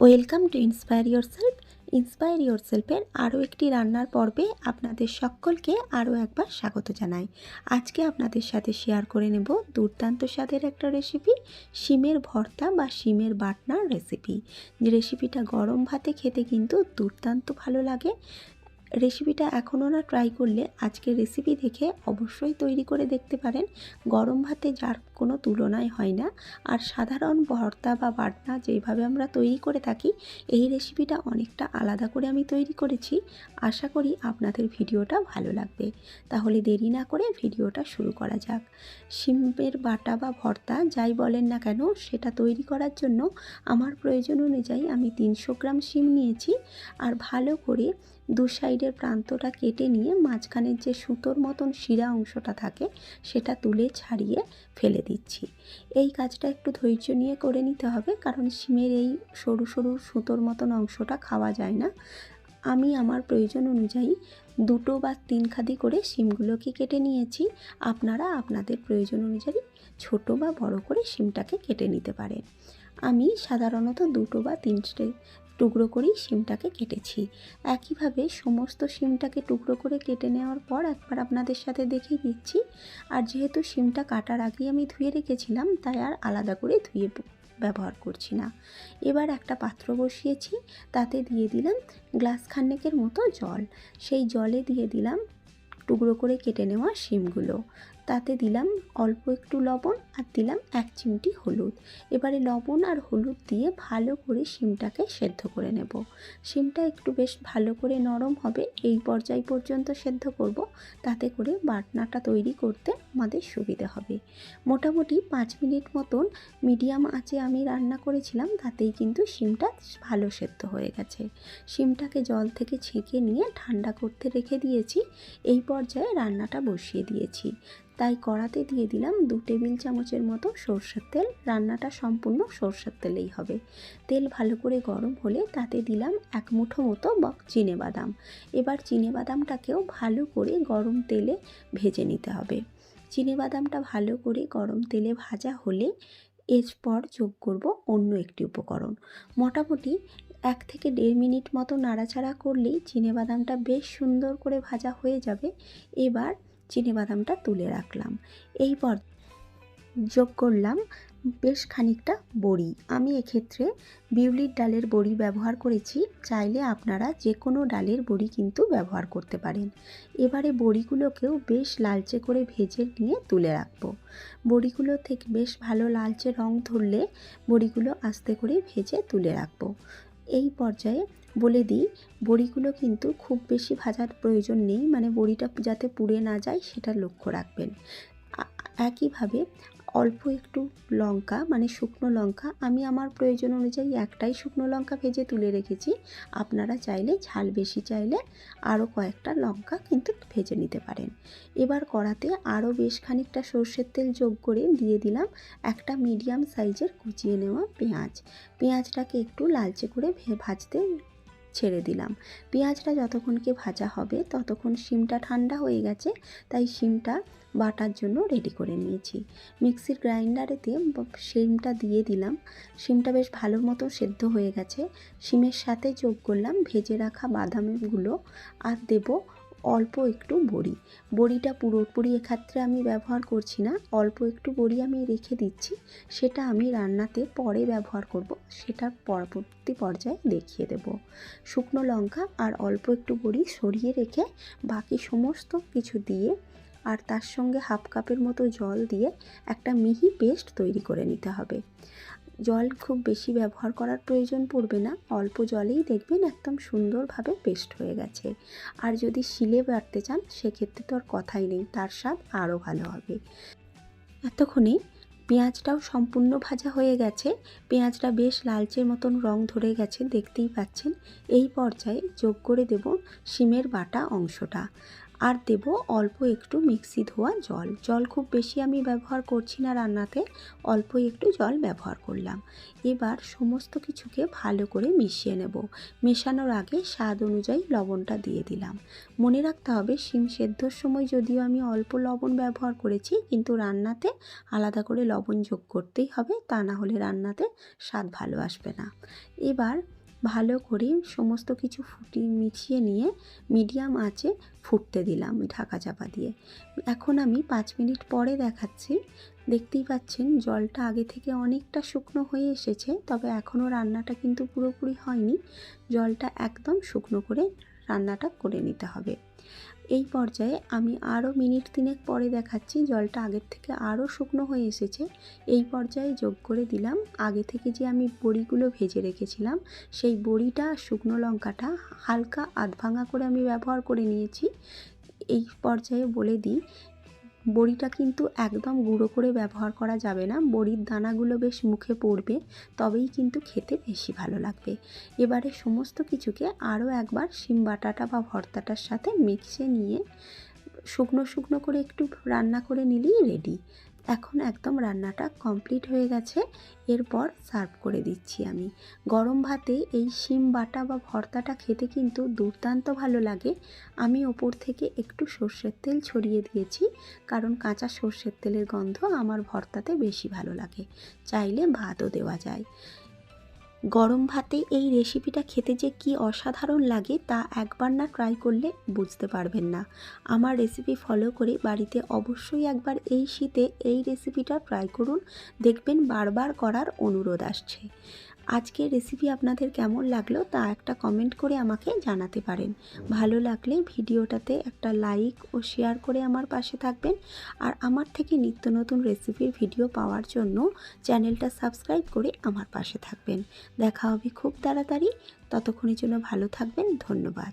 Welcome to inspire yourself inspire your সেলফের আরও একটি রান্নার পর্বে আপনাদের সকলকে আরও একবার স্বাগত জানাই। আজকে আপনাদের সাথে শেয়ার করে নেব দুর্দান্ত স্বাদের একটা রেসিপি শিমের ভর্তা বা শিমের বাটনার রেসিপি রেসিপিটা গরম ভাতে খেতে কিন্তু দুর্দান্ত ভালো লাগে। রেসিপিটা এখনও না ট্রাই করলে আজকের রেসিপি দেখে অবশ্যই তৈরি করে দেখতে পারেন। গরম ভাতে যার কোনো তুলনাই হয় না। আর সাধারণ ভর্তা বা বাটনা যেভাবে আমরা তৈরি করে থাকি, এই রেসিপিটা অনেকটা আলাদা করে আমি তৈরি করেছি। আশা করি আপনাদের ভিডিওটা ভালো লাগবে। তাহলে দেরি না করে ভিডিওটা শুরু করা যাক। শিমের বাটা বা ভর্তা যাই বলেন না কেন, সেটা তৈরি করার জন্য আমার প্রয়োজন অনুযায়ী আমি তিনশো গ্রাম শিম নিয়েছি। আর ভালো করে দু সাইডের প্রান্তটা কেটে নিয়ে মাঝখানের যে সুতোর মতন শিরা অংশটা থাকে, সেটা তুলে ছাড়িয়ে ফেলে দিচ্ছি। এই কাজটা একটু ধৈর্য নিয়ে করে নিতে হবে, কারণ শিমের এই সরু সরু সুতোর মতন অংশটা খাওয়া যায় না। আমি আমার প্রয়োজন অনুযায়ী দুটো বা তিন খাদি করে শিমগুলোকে কেটে নিয়েছি। আপনারা আপনাদের প্রয়োজন অনুযায়ী ছোট বা বড় করে শিমটাকে কেটে নিতে পারেন। আমি সাধারণত দুটো বা তিনটে টুকরো করেই শিমটাকে কেটেছি। একইভাবে সমস্ত শিমটাকে টুকরো করে কেটে নেওয়ার পর একবার আপনাদের সাথে দেখিয়ে দিচ্ছি আর যেহেতু শিমটা কাটার আগেই আমি ধুয়ে রেখেছিলাম, তাই আর আলাদা করে ধুয়ে ব্যবহার করছি না। এবার একটা পাত্র বসিয়েছি, তাতে দিয়ে দিলাম গ্লাস খান্নেকের মতো জল। সেই জলে দিয়ে দিলাম টুকরো করে কেটে নেওয়া শিমগুলো তাতে দিলাম অল্প একটু লবণ আর দিলাম এক চিমটি হলুদ। এবারে লবণ আর হলুদ দিয়ে ভালো করে শিমটাকে সেদ্ধ করে নেব। শিমটা একটু বেশ ভালো করে নরম হবে। এই পর্যায় পর্যন্ত সেদ্ধ করব। তাতে করে বাটনাটা তৈরি করতে আমাদের সুবিধে হবে। মোটামুটি পাঁচ মিনিট মতন মিডিয়াম আঁচে আমি রান্না করেছিলাম, তাতেই কিন্তু শিমটা ভালো সেদ্ধ হয়ে গেছে। শিমটাকে জল থেকে ছেঁকে নিয়ে ঠান্ডা করতে রেখে দিয়েছি। এই পর্যায়ে রান্নাটা বসিয়ে দিয়েছি। তাই কড়াতে দিয়ে দিলাম দু টেবিল চামচের মতো সর্ষের তেল। রান্নাটা সম্পূর্ণ সর্ষের তেলেই হবে। তেল ভালো করে গরম হলে তাতে দিলাম এক মুঠো মতো চিনে বাদাম। এবার চিনে বাদামটাকেও ভালো করে গরম তেলে ভেজে নিতে হবে। চিনে বাদামটা ভালো করে গরম তেলে ভাজা হলে এরপর যোগ করব অন্য একটি উপকরণ। মোটামুটি এক থেকে দেড় মিনিট মতো নাড়াচাড়া করলেই বাদামটা বেশ সুন্দর করে ভাজা হয়ে যাবে। এবার বাদামটা তুলে রাখলাম। এই পর যোগ করলাম বেশ খানিকটা বড়ি। আমি এক্ষেত্রে বিউলির ডালের বড়ি ব্যবহার করেছি। চাইলে আপনারা যে কোনো ডালের বড়ি কিন্তু ব্যবহার করতে পারেন। এবারে বড়িগুলোকেও বেশ লালচে করে ভেজে নিয়ে তুলে রাখব। বড়িগুলো থেকে বেশ ভালো লালচে রং ধরলে বড়িগুলো আস্তে করে ভেজে তুলে রাখব। এই পর্যায়ে বলে দিই, বড়িগুলো কিন্তু খুব বেশি ভাজার প্রয়োজন নেই। মানে বড়িটা যাতে পুড়ে না যায়, সেটা লক্ষ্য রাখবেন। একইভাবে অল্প একটু লঙ্কা মানে শুকনো লঙ্কা। আমি আমার প্রয়োজন অনুযায়ী একটাই শুকনো লঙ্কা ভেজে তুলে রেখেছি। আপনারা চাইলে ঝাল বেশি চাইলে আরও কয়েকটা লঙ্কা কিন্তু ভেজে নিতে পারেন। এবার কড়াতে আরও বেশ খানিকটা সর্ষের তেল যোগ করে দিয়ে দিলাম একটা মিডিয়াম সাইজের কুচিয়ে নেওয়া পেঁয়াজ। পেঁয়াজটাকে একটু লালচে করে ভাজতে ছেড়ে দিলাম। পেঁয়াজটা যতক্ষণকে ভাজা হবে, ততক্ষণ শিমটা ঠান্ডা হয়ে গেছে, তাই শিমটা বাটার জন্য রেডি করে নিয়েছি। মিক্সির গ্রাইন্ডারেতে শিমটা দিয়ে দিলাম। শিমটা বেশ ভালো মতো সেদ্ধ হয়ে গেছে। শিমের সাথে যোগ করলাম ভেজে রাখা বাদামগুলো, আর দেব অল্প একটু বড়ি। বড়িটা পুরোপুরি এক্ষেত্রে আমি ব্যবহার করছি না। অল্প একটু বড়ি আমি রেখে দিচ্ছি। সেটা আমি রান্নাতে পরে ব্যবহার করব। সেটা পরবর্তী পর্যায়ে দেখিয়ে দেব। শুকনো লঙ্কা আর অল্প একটু বড়ি সরিয়ে রেখে বাকি সমস্ত কিছু দিয়ে আর তার সঙ্গে হাফ কাপের মতো জল দিয়ে একটা মিহি পেস্ট তৈরি করে নিতে হবে। জল খুব বেশি ব্যবহার করার প্রয়োজন পড়বে না। অল্প জলেই দেখবেন একদম সুন্দরভাবে পেস্ট হয়ে গেছে। আর যদি শিলে বাড়তে চান, সেক্ষেত্রে তো আর কথাই নেই, তার স্বাদ আরও ভালো হবে। এতক্ষণে পেঁয়াজটাও সম্পূর্ণ ভাজা হয়ে গেছে। পেঁয়াজটা বেশ লালচের মতন রং ধরে গেছে, দেখতেই পাচ্ছেন। এই পর্যায়ে যোগ করে দেব শিমের বাটা অংশটা। আর দেব অল্প একটু মিক্সি ধোয়া জল। জল খুব বেশি আমি ব্যবহার করছি না রান্নাতে, অল্প একটু জল ব্যবহার করলাম। এবার সমস্ত কিছুকে ভালো করে মিশিয়ে নেব। মেশানোর আগে স্বাদ অনুযায়ী লবণটা দিয়ে দিলাম। মনে রাখতে হবে, শিম সেদ্ধর সময় যদিও আমি অল্প লবণ ব্যবহার করেছি, কিন্তু রান্নাতে আলাদা করে লবণ যোগ করতেই হবে, তা না হলে রান্নাতে স্বাদ ভালো আসবে না। এবার ভালো করে সমস্ত কিছু ফুটি মিশিয়ে নিয়ে মিডিয়াম আঁচে ফুটতে দিলাম ঢাকা চাপা দিয়ে। এখন আমি পাঁচ মিনিট পরে দেখাচ্ছি। দেখতেই পাচ্ছেন জলটা আগে থেকে অনেকটা শুকনো হয়ে এসেছে, তবে এখনও রান্নাটা কিন্তু পুরোপুরি হয়নি। জলটা একদম শুকনো করে রান্নাটা করে নিতে হবে। এই পর্যায়ে আমি আরও মিনিট তিনেক পরে দেখাচ্ছি, জলটা আগের থেকে আরও শুকনো হয়ে এসেছে। এই পর্যায়ে যোগ করে দিলাম, আগে থেকে যে আমি বড়িগুলো ভেজে রেখেছিলাম, সেই বড়িটা, শুকনো লঙ্কাটা হালকা আধ ভাঙা করে আমি ব্যবহার করে নিয়েছি। এই পর্যায়ে বলে দিই বড়িটা কিন্তু একদম গুঁড়ো করে ব্যবহার করা যাবে না। বড়ির দানাগুলো বেশ মুখে পড়বে, তবেই কিন্তু খেতে বেশি ভালো লাগবে। এবারে সমস্ত কিছুকে আরও একবার শিম বাটাটা বা ভর্তাটার সাথে মিক্সে নিয়ে শুকনো শুকনো করে একটু রান্না করে নিলেই রেডি। এখন একদম রান্নাটা কমপ্লিট হয়ে গেছে। এরপর সার্ভ করে দিচ্ছি আমি। গরম ভাতে এই শিম বাটা বা ভর্তাটা খেতে কিন্তু দুর্দান্ত ভালো লাগে। আমি ওপর থেকে একটু সর্ষের তেল ছড়িয়ে দিয়েছি, কারণ কাঁচা সর্ষের তেলের গন্ধ আমার ভর্তাতে বেশি ভালো লাগে। চাইলে ভাতও দেওয়া যায়। গরম ভাতে এই রেসিপিটা খেতে যে কি অসাধারণ লাগে তা একবার না ট্রাই করলে বুঝতে পারবেন না। আমার রেসিপি ফলো করে বাড়িতে অবশ্যই একবার এই শীতে এই রেসিপিটা ট্রাই করুন। দেখবেন বারবার করার অনুরোধ আসছে। আজকের রেসিপি আপনাদের কেমন লাগল তা একটা কমেন্ট করে আমাকে জানাতে পারেন। ভালো লাগলে ভিডিওটাতে একটা লাইক ও শেয়ার করে আমার পাশে থাকবেন। আর আমার থেকে নিত্য নতুন রেসিপির ভিডিও পাওয়ার জন্য চ্যানেলটা সাবস্ক্রাইব করে আমার পাশে থাকবেন। দেখা হবে খুব তাড়াতাড়ি। ততক্ষণের জন্য ভালো থাকবেন। ধন্যবাদ।